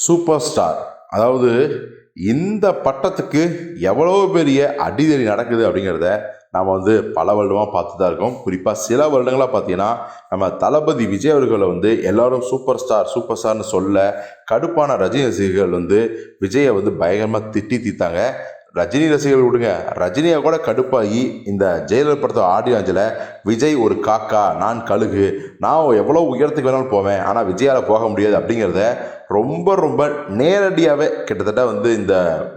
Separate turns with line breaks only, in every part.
Super star அதாவது இந்த பட்டத்துக்கு எவ்வளோ பெரிய அடிதடி நடக்குது அப்படிங்கிறத நாம் வந்து பல வருடமாக பார்த்து தான் இருக்கோம். குறிப்பாக சில வருடங்களாக பார்த்தீங்கன்னா நம்ம தளபதி விஜய் அவர்களை வந்து எல்லாரும் சூப்பர் ஸ்டார் சூப்பர் ஸ்டார்னு சொல்ல கடுப்பான ரஜினி ரசிகர்கள் வந்து விஜயை வந்து பயங்கரமாக திட்டி தீத்தாங்க ரஜினி ரசிகர்கள் விடுங்க. ரஜினியை கூட கடுப்பாகி இந்த ஜெயலலிதா படத்தை ஆடியாஞ்சில் விஜய் ஒரு காக்கா நான் கழுகு. நான் எவ்வளோ உயரத்துக்கு வேணாலும் போவேன். ஆனால் விஜயால் போக முடியாது அப்படிங்கிறத ரொம்ப ரொம்ப நேரடியாகவே கிட்டத்தட்ட வந்து இந்த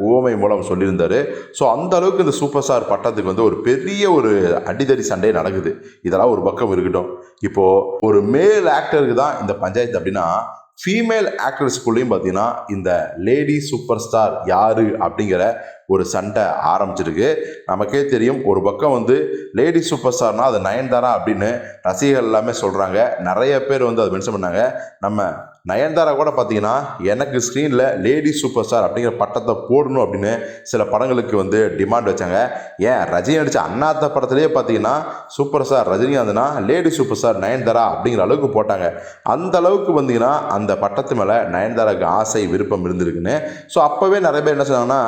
உவமை மூலம் சொல்லியிருந்தார். ஸோ அந்த அளவுக்கு இந்த சூப்பர் ஸ்டார் பட்டத்துக்கு வந்து ஒரு பெரிய ஒரு அடிதடி சண்டை நடக்குது. இதெல்லாம் ஒரு பக்கம் இருக்கட்டும். இப்போது ஒரு மேல் ஆக்டருக்கு தான் இந்த பஞ்சாயத்து அப்படின்னா ஃபீமேல் ஆக்டர்ஸ்குள்ளேயும் பார்த்தீங்கன்னா இந்த லேடி சூப்பர் ஸ்டார் யாரு அப்படிங்கிற ஒரு சண்டை ஆரம்பிச்சிருக்கு. நமக்கே தெரியும் ஒரு பக்கம் வந்து லேடி சூப்பர் ஸ்டார்னா அது நயன்தாரா அப்படின்னு ரசிகர்கள் எல்லாமே சொல்கிறாங்க நிறைய பேர் வந்து அதை மென்ஷன் பண்ணாங்க. நம்ம நயன்தாரா கூட பார்த்தீங்கன்னா எனக்கு ஸ்க்ரீனில் லேடி சூப்பர் ஸ்டார் அப்படிங்கிற பட்டத்தை போடணும் அப்படின்னு சில படங்களுக்கு வந்து டிமாண்ட் வச்சாங்க. ஏன்? ரஜினி நடித்த அண்ணாத்த படத்துலேயே பார்த்தீங்கன்னா சூப்பர் ஸ்டார் ரஜினிகாந்த்னா லேடி சூப்பர் ஸ்டார் நயன்தாரா அப்படிங்கிற அளவுக்கு போட்டாங்க. அந்த அளவுக்கு வந்தீங்கன்னா அந்த பட்டத்து மேலே நயன்தாராக்கு ஆசை விருப்பம் இருந்திருக்குன்னு. ஸோ அப்போவே நிறைய பேர் என்ன சொன்னாங்கன்னா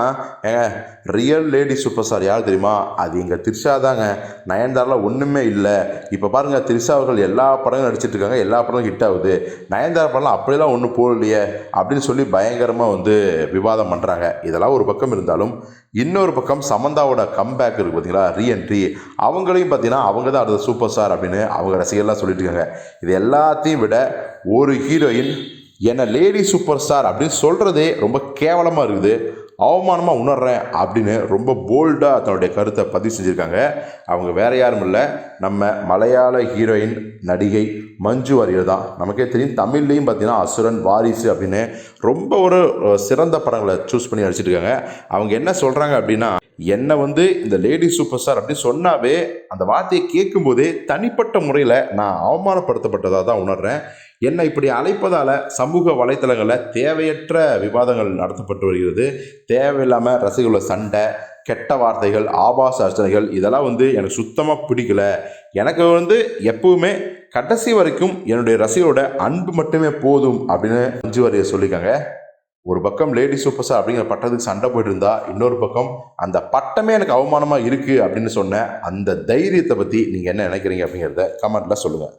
ரியல் லேடி சூப்பர் ஸ்டார் யார் தெரியுமா? அது எங்கள் த்ரிஷா தாங்க. நயன்தாரால ஒன்றுமே இல்லை. இப்போ பாருங்கள் த்ரிஷா அவர்கள் எல்லா படங்களும் நடிச்சிட்டு இருக்காங்க. எல்லா படமும் ஹிட் ஆகுது. நயன்தாரா படம்லாம் அப்படிலாம் ஒன்றும் போடலையே அப்படின்னு சொல்லி பயங்கரமாக வந்து விவாதம் பண்ணுறாங்க இதெல்லாம் ஒரு பக்கம் இருந்தாலும் இன்னொரு பக்கம் சமந்தாவோட கம்பேக் இருக்குது பார்த்தீங்களா ரீஎன்ட்ரி அவங்களையும் பார்த்தீங்கன்னா அவங்க தான் அடுத்த சூப்பர் ஸ்டார் அப்படின்னு அவங்க ரசிகர்லாம் சொல்லிட்டு இருக்காங்க. இது எல்லாத்தையும் விட ஒரு ஹீரோயின் என்னை லேடி சூப்பர் ஸ்டார் அப்படின்னு சொல்கிறதே ரொம்ப கேவலமாக இருக்குது. அவமானமாக உணர்றேன் அப்படின்னு ரொம்ப போல்டாக தன்னுடைய கருத்தை பதிவு செஞ்சுருக்காங்க. அவங்க வேற யாரும் இல்லை. நம்ம மலையாள ஹீரோயின் நடிகை மஞ்சு வாரியர் தான். நமக்கே தெரியும் தமிழ்லேயும் பார்த்தீங்கன்னா அசுரன் வாரிசு அப்படின்னு ரொம்ப ஒரு சிறந்த படங்களை சூஸ் பண்ணி நடிச்சிட்டு இருக்காங்க. அவங்க என்ன சொல்கிறாங்க அப்படின்னா என்னை வந்து இந்த லேடி சூப்பர் ஸ்டார் அப்படின்னு சொன்னாவே அந்த வார்த்தையை கேட்கும்போதே தனிப்பட்ட முறையில் நான் அவமானப்படுத்தப்பட்டதாக தான் உணர்றேன். என்னை இப்படி அழைப்பதால் சமூக வலைத்தளங்களில் தேவையற்ற விவாதங்கள் நடத்தப்பட்டு வருகிறது. தேவையில்லாமல் ரசிகர்கள சண்டை கெட்ட வார்த்தைகள் ஆபாச அர்ச்சனைகள் இதெல்லாம் வந்து எனக்கு சுத்தமாக பிடிக்கல. எனக்கு வந்து எப்பவுமே கடைசி வரைக்கும் என்னுடைய ரசிகரோட அன்பு மட்டுமே போதும் அப்படின்னு அஞ்சு வாரியர் சொல்லியிருக்காங்க. ஒரு பக்கம் லேடி சூப்பர் ஸ்டார் அப்படிங்கிற பட்டத்துக்கு சண்டை போயிட்டு இருந்தா இன்னொரு பக்கம் அந்த பட்டமே எனக்கு அவமானமாக இருக்குது அப்படின்னு சொன்ன அந்த தைரியத்தை பற்றி நீங்கள் என்ன நினைக்கிறீங்க அப்படிங்கிறத கமெண்ட்டில் சொல்லுங்கள்